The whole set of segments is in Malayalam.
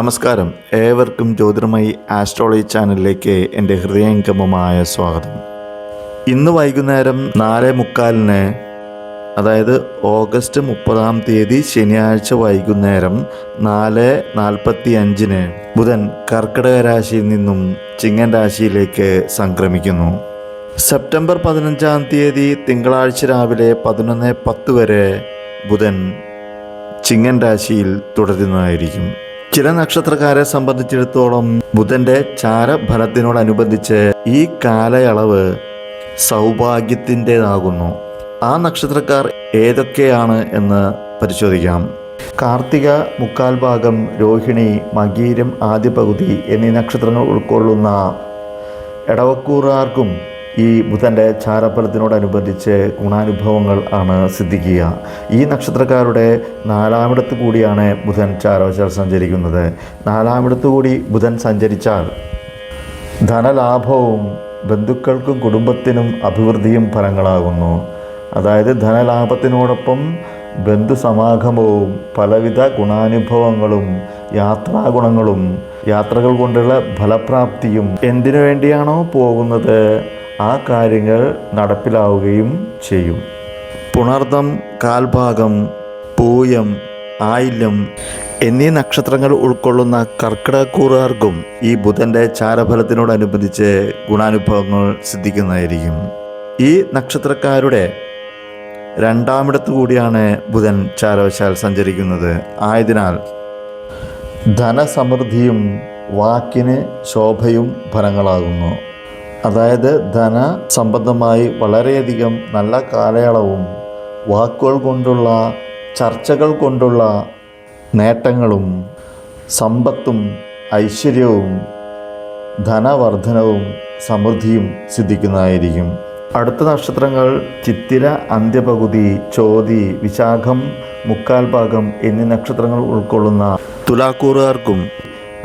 നമസ്കാരം. ഏവർക്കും ജ്യോതിർമയി ആസ്ട്രോളജി ചാനലിലേക്ക് എന്റെ ഹൃദയംഗമമായ സ്വാഗതം. ഇന്ന് വൈകുന്നേരം നാല് മുക്കാലിന് അതായത് ഓഗസ്റ്റ് മുപ്പതാം തീയതി ശനിയാഴ്ച വൈകുന്നേരം നാല് നാൽപ്പത്തി അഞ്ചിന് ബുധൻ കർക്കിടക രാശിയിൽ നിന്നും ചിങ്ങൻ രാശിയിലേക്ക് സംക്രമിക്കുന്നു. സെപ്റ്റംബർ പതിനഞ്ചാം തീയതി തിങ്കളാഴ്ച രാവിലെ പതിനൊന്ന് പത്ത് വരെ ബുധൻ ചിങ്ങൻ രാശിയിൽ തുടരുന്നതായിരിക്കും. ചില നക്ഷത്രക്കാരെ സംബന്ധിച്ചിടത്തോളം ബുധന്റെ ചാരഫലത്തിനോടനുബന്ധിച്ച് ഈ കാലയളവ് സൗഭാഗ്യത്തിന്റെതാകുന്നു. ആ നക്ഷത്രക്കാർ ഏതൊക്കെയാണ് എന്ന് പരിശോധിക്കാം. കാർത്തിക മുക്കാൽ ഭാഗം രോഹിണി മകീരം ആദ്യ പകുതി എന്നീ നക്ഷത്രങ്ങൾ ഉൾക്കൊള്ളുന്ന എടവക്കൂറുകാർക്കും ഈ ബുധന്റെ ചാരഫലത്തിനോടനുബന്ധിച്ച് ഗുണാനുഭവങ്ങൾ ആണ് സിദ്ധിക്കുക. ഈ നക്ഷത്രക്കാരുടെ നാലാമിടത്ത് കൂടിയാണ് ബുധൻ ചാരവശാൽ സഞ്ചരിക്കുന്നത്. നാലാമിടത്ത് കൂടി ബുധൻ സഞ്ചരിച്ചാൽ ധനലാഭവും ബന്ധുക്കൾക്കും കുടുംബത്തിനും അഭിവൃദ്ധിയും ഫലങ്ങളാകുന്നു. അതായത് ധനലാഭത്തിനോടൊപ്പം ബന്ധുസമാഗമവും പലവിധ ഗുണാനുഭവങ്ങളും യാത്രാഗുണങ്ങളും യാത്രകൾ കൊണ്ടുള്ള ഫലപ്രാപ്തിയും എന്തിനു വേണ്ടിയാണോ പോകുന്നത്? ആ കാര്യങ്ങൾ നടപ്പിലാവുകയും ചെയ്യും. പുണർദം കാൽഭാഗം പൂയം ആയില്യം എന്നീ നക്ഷത്രങ്ങൾ ഉൾക്കൊള്ളുന്ന കർക്കിടകൂറുകാർക്കും ഈ ബുധന്റെ ചാരഫലത്തിനോടനുബന്ധിച്ച് ഗുണാനുഭവങ്ങൾ സിദ്ധിക്കുന്നതായിരിക്കും. ഈ നക്ഷത്രക്കാരുടെ രണ്ടാമിടത്ത് കൂടിയാണ് ബുധൻ ചാരവശാൽ സഞ്ചരിക്കുന്നത്. ആയതിനാൽ ധനസമൃദ്ധിയും വാക്കിന് ശോഭയും ഫലങ്ങളാകുന്നു. അതായത് ധന സംബന്ധമായി വളരെയധികം നല്ല കാലയളവും വാക്കുകൾ കൊണ്ടുള്ള ചർച്ചകൾ കൊണ്ടുള്ള നേട്ടങ്ങളും സമ്പത്തും ഐശ്വര്യവും ധനവർദ്ധനവും സമൃദ്ധിയും സിദ്ധിക്കുന്നതായിരിക്കും. അടുത്ത നക്ഷത്രങ്ങൾ ചിത്തിര അന്ത്യപകുതി ചോതി വിശാഖം മുക്കാൽ ഭാഗം എന്നീ നക്ഷത്രങ്ങൾ ഉൾക്കൊള്ളുന്ന തുലാക്കൂറുകാർക്കും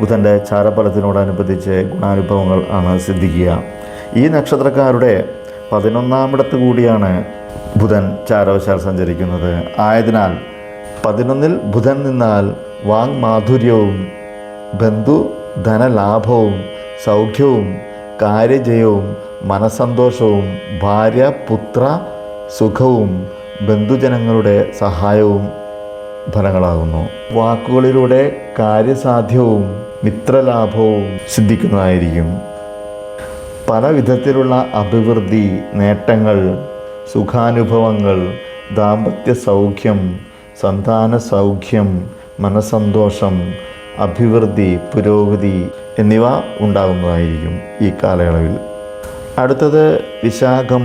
ബുധന്റെ ചാരഫലത്തിനോടനുബന്ധിച്ച് ഗുണാനുഭവങ്ങൾ ആണ് സിദ്ധിക്കുക. ഈ നക്ഷത്രക്കാരുടെ പതിനൊന്നാമിടത്ത് കൂടിയാണ് ബുധൻ ചാരവശാൽ സഞ്ചരിക്കുന്നത്. ആയതിനാൽ പതിനൊന്നിൽ ബുധൻ നിന്നാൽ വാങ് മാധുര്യവും ബന്ധു ധനലാഭവും സൗഖ്യവും കാര്യജയവും മനസന്തോഷവും ഭാര്യ പുത്ര സുഖവും ബന്ധുജനങ്ങളുടെ സഹായവും ഫലങ്ങളാകുന്നു. വാക്കുകളിലൂടെ കാര്യസാധ്യവും മിത്രലാഭവും സിദ്ധിക്കുന്നതായിരിക്കും. പല വിധത്തിലുള്ള അഭിവൃദ്ധി നേട്ടങ്ങൾ സുഖാനുഭവങ്ങൾ ദാമ്പത്യ സൗഖ്യം സന്താന സൗഖ്യം മനസന്തോഷം അഭിവൃദ്ധി പുരോഗതി എന്നിവ ഉണ്ടാകുന്നതായിരിക്കും ഈ കാലയളവിൽ. അടുത്തത് വിശാഖം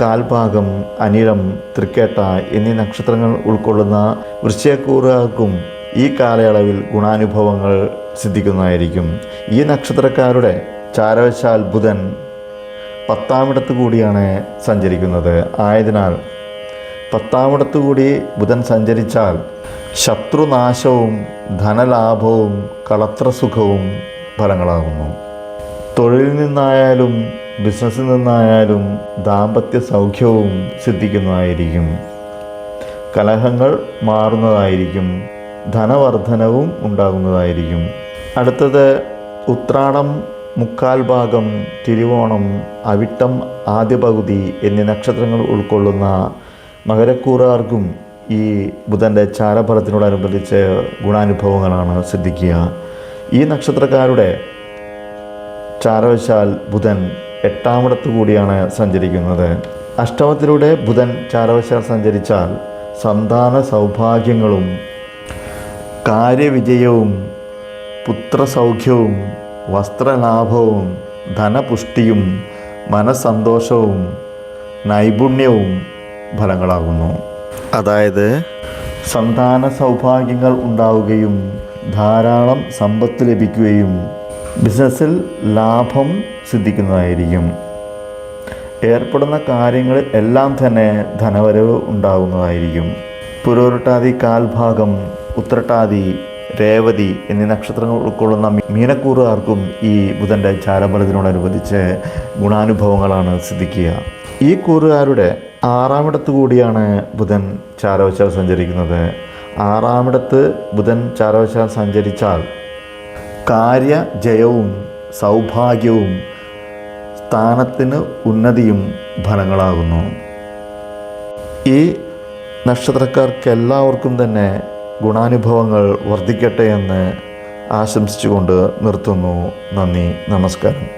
കാൽഭാഗം അനിഴം തൃക്കേട്ട എന്നീ നക്ഷത്രങ്ങൾ ഉൾക്കൊള്ളുന്ന വൃശ്ചയക്കൂറുകാർക്കും ഈ കാലയളവിൽ ഗുണാനുഭവങ്ങൾ സിദ്ധിക്കുന്നതായിരിക്കും ഈ നക്ഷത്രക്കാരുടെ ചാരവശാൽ ബുധൻ പത്താമിടത്ത് കൂടിയാണ് സഞ്ചരിക്കുന്നത്. ആയതിനാൽ പത്താമിടത്ത് കൂടി ബുധൻ സഞ്ചരിച്ചാൽ ശത്രുനാശവും ധനലാഭവും കളത്രസുഖവും ഫലങ്ങളാകുന്നു. തൊഴിലിൽ നിന്നായാലും ബിസിനസ്സിൽ നിന്നായാലും ദാമ്പത്യ സൗഖ്യവും സിദ്ധിക്കുന്നതായിരിക്കും. കലഹങ്ങൾ മാറുന്നതായിരിക്കും. ധനവർദ്ധനവും ഉണ്ടാകുന്നതായിരിക്കും. അടുത്തത് ഉത്രാടം മുക്കാൽ ഭാഗം തിരുവോണം അവിട്ടം ആദ്യ പകുതി എന്നീ നക്ഷത്രങ്ങൾ ഉൾക്കൊള്ളുന്ന മകരക്കൂറാർക്കും ഈ ബുധന്റെ ചാരഫലത്തിനോടനുബന്ധിച്ച് ഗുണാനുഭവങ്ങളാണ് സിദ്ധിക്കുക. ഈ നക്ഷത്രക്കാരുടെ ചാരവശാൽ ബുധൻ എട്ടാമിടത്ത് കൂടിയാണ് സഞ്ചരിക്കുന്നത്. അഷ്ടമത്തിലൂടെ ബുധൻ ചാരവശാൽ സഞ്ചരിച്ചാൽ സന്താന സൗഭാഗ്യങ്ങളും കാര്യവിജയവും പുത്രസൗഖ്യവും വസ്ത്രലാഭവും ധനപുഷ്ടിയും മനസ്സന്തോഷവും നൈപുണ്യവും ഫലങ്ങളാകുന്നു. അതായത് സന്താന സൗഭാഗ്യങ്ങൾ ഉണ്ടാവുകയും ധാരാളം സമ്പത്ത് ലഭിക്കുകയും ബിസിനസ്സിൽ ലാഭം സിദ്ധിക്കുന്നതായിരിക്കും. ഏർപ്പെടുന്ന കാര്യങ്ങളിൽ എല്ലാം തന്നെ ധനവരവ് ഉണ്ടാകുന്നതായിരിക്കും. പുരോരട്ടാതി കാൽഭാഗം ഉത്രട്ടാതി രേവതി എന്നീ നക്ഷത്രങ്ങൾ ഉൾക്കൊള്ളുന്ന മീനക്കൂറുകാർക്കും ഈ ബുധന്റെ ചാരബലത്തിനോടനുബന്ധിച്ച് ഗുണാനുഭവങ്ങളാണ് സിദ്ധിക്കുക. ഈ കൂറുകാരുടെ ആറാമിടത്ത് കൂടിയാണ് ബുധൻ ചാരവശാൽ സഞ്ചരിക്കുന്നത്. ആറാമിടത്ത് ബുധൻ ചാരവശാൽ സഞ്ചരിച്ചാൽ കാര്യജയവും സൗഭാഗ്യവും സ്ഥാനത്തിന് ഉന്നതിയും ഫലങ്ങളാകുന്നു. ഈ നക്ഷത്രക്കാർക്കെല്ലാവർക്കും തന്നെ ഗുണാനുഭവങ്ങൾ വർദ്ധിക്കട്ടെ എന്ന് ആശംസിച്ചുകൊണ്ട് നിർത്തുന്നു. നന്ദി നമസ്കാരം.